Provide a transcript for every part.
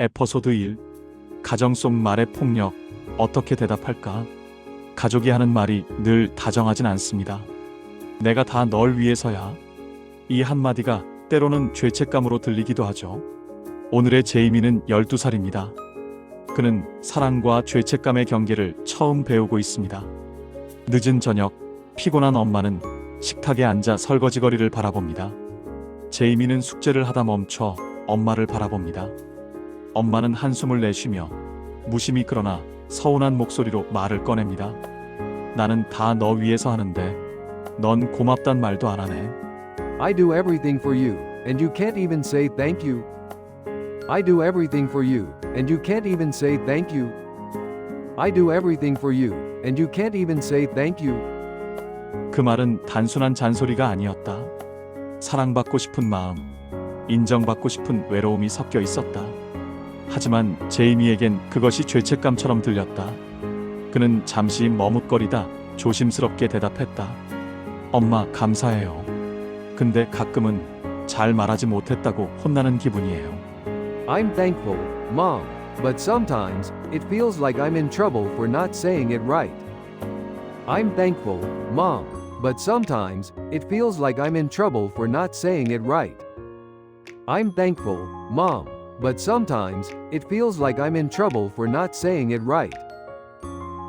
에피소드 1 가정 속 말의 폭력 어떻게 대답할까? 가족이 하는 말이 늘 다정하진 않습니다. 내가 다 널 위해서야. 이 한마디가 때로는 죄책감으로 들리기도 하죠. 오늘의 제이미는 12살입니다. 그는 사랑과 죄책감의 경계를 처음 배우고 있습니다. 늦은 저녁, 피곤한 엄마는 식탁에 앉아 설거지거리를 바라봅니다. 제이미는 숙제를 하다 멈춰 엄마를 바라봅니다. 엄마는 한숨을 내쉬며 무심히 그러나 서운한 목소리로 말을 꺼냅니다. 나는 다 너 위해서 하는데 넌 고맙단 말도 안 하네. I do everything for you, and you can't even say thank you. I do everything for you, and you can't even say thank you. I do everything for you, and you can't even say thank you. 그 말은 단순한 잔소리가 아니었다. 사랑받고 싶은 마음, 인정받고 싶은 외로움이 섞여 있었다. 하지만 제이미에겐 그것이 죄책감처럼 들렸다. 그는 잠시 머뭇거리다 조심스럽게 대답했다. 엄마, 감사해요. 근데 가끔은 잘 말하지 못했다고 혼나는 기분이에요. I'm thankful, Mom, but sometimes, it feels like I'm in trouble for not saying it right. I'm thankful, Mom, but sometimes, it feels like I'm in trouble for not saying it right. I'm thankful, Mom, but sometimes, it feels like I'm in trouble for not saying it right.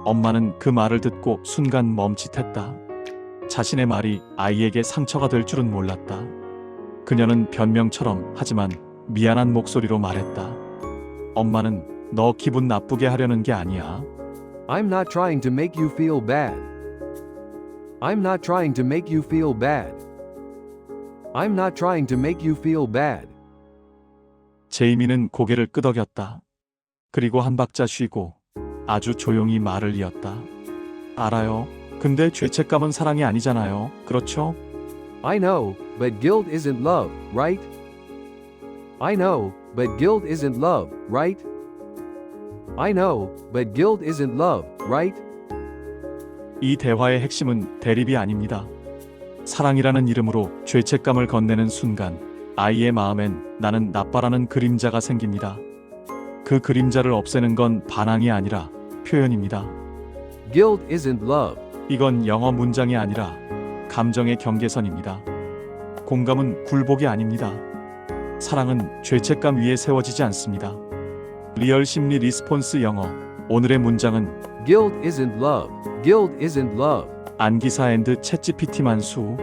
엄마는 그 말을 듣고 순간 멈칫했다. 자신의 말이 아이에게 상처가 될 줄은 몰랐다. 그녀는 변명처럼 하지만 미안한 목소리로 말했다. 엄마는 너 기분 나쁘게 하려는 게 아니야. I'm not trying to make you feel bad. I'm not trying to make you feel bad. I'm not trying to make you feel bad. 제이미는 고개를 끄덕였다. 그리고 한 박자 쉬고 아주 조용히 말을 이었다. 알아요. 근데 죄책감은 사랑이 아니잖아요. 그렇죠? I know, but guilt isn't love, right? I know, but guilt isn't love, right? I know, but guilt isn't love, right? 이 대화의 핵심은 대립이 아닙니다. 사랑이라는 이름으로 죄책감을 건네는 순간 아이의 마음엔 나는 나빠라는 그림자가 생깁니다. 그 그림자를 없애는 건 반항이 아니라 표현입니다. Guilt isn't love. 이건 영어 문장이 아니라 감정의 경계선입니다. 공감은 굴복이 아닙니다. 사랑은 죄책감 위에 세워지지 않습니다. 리얼 심리 리스폰스 영어 오늘의 문장은 Guilt isn't love. Guilt isn't love. 안기사 앤드 챗GPT 만수